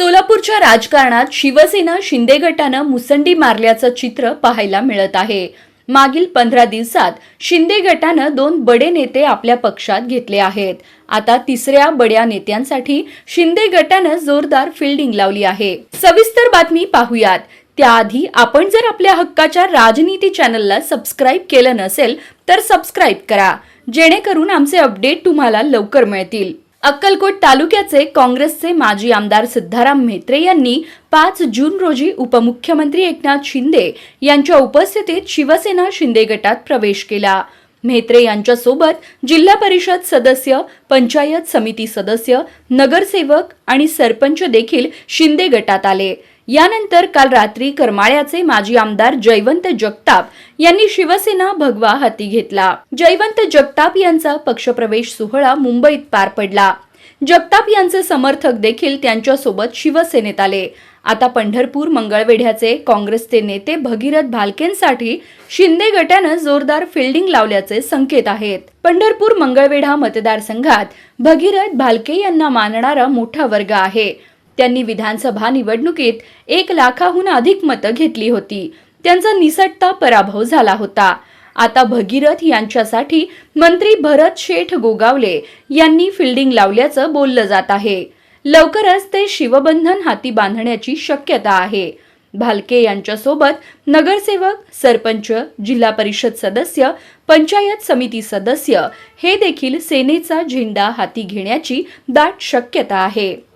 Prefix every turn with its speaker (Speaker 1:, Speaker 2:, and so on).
Speaker 1: सोलापूरच्या राजकारणात शिवसेना शिंदे गटानं मुसंडी मारल्याचं चित्र पाहायला मिळत आहे. मागील पंधरा दिवसात शिंदे गटानं दोन बडे नेते आपल्या पक्षात घेतले आहेत. आता तिसऱ्या बड्या नेत्यांसाठी शिंदे गटानं जोरदार फिल्डिंग लावली आहे. सविस्तर बातमी पाहूयात. त्याआधी आपण जर आपल्या हक्काच्या राजनीती चॅनलला सबस्क्राईब केलं नसेल तर सबस्क्राईब करा. जेणेकरून आमचे अपडेट तुम्हाला लवकर मिळतील. अक्कलकोट तालुक्याचे काँग्रेसचे माजी आमदार सिद्धाराम म्हेत्रे यांनी पाच जून रोजी उपमुख्यमंत्री एकनाथ शिंदे यांच्या उपस्थितीत शिवसेना शिंदे गटात प्रवेश केला. म्हेत्रे यांच्यासोबत जिल्हा परिषद सदस्य पंचायत समिती सदस्य नगरसेवक आणि सरपंच देखील शिंदे गटात आले. यानंतर काल रात्री करमाळ्याचे माजी आमदार जयवंत जगताप यांनी शिवसेना भगवा हाती घेतला. जयवंत जगताप यांचा पक्षप्रवेश सोहळा मुंबईत पार पडला. जगताप यांचे समर्थक देखील त्यांच्यासोबत शिवसेनेत आले. आता पंढरपूर मंगळवेढ्याचे काँग्रेसचे नेते भगीरथ भालकेंसाठी शिंदे गटानं जोरदार फिल्डिंग लावल्याचे संकेत आहेत. पंढरपूर मंगळवेढा मतदारसंघात भगीरथ भालके यांना मानणारा मोठा वर्ग आहे. त्यांनी विधानसभा निवडणुकीत एक लाखाहून अधिक मतं घेतली होती. त्यांचा निसटता पराभव झाला होता. आता भगीरथ यांच्यासाठी मंत्री भरत शेठ गोगावले यांनी फिल्डिंग लावल्याचं बोललं जात आहे. लवकरच ते शिवबंधन हाती बांधण्याची शक्यता आहे. भालके यांच्यासोबत नगरसेवक सरपंच जिल्हा परिषद सदस्य पंचायत समिती सदस्य हे देखील सेनेचा झेंडा हाती घेण्याची दाट शक्यता आहे.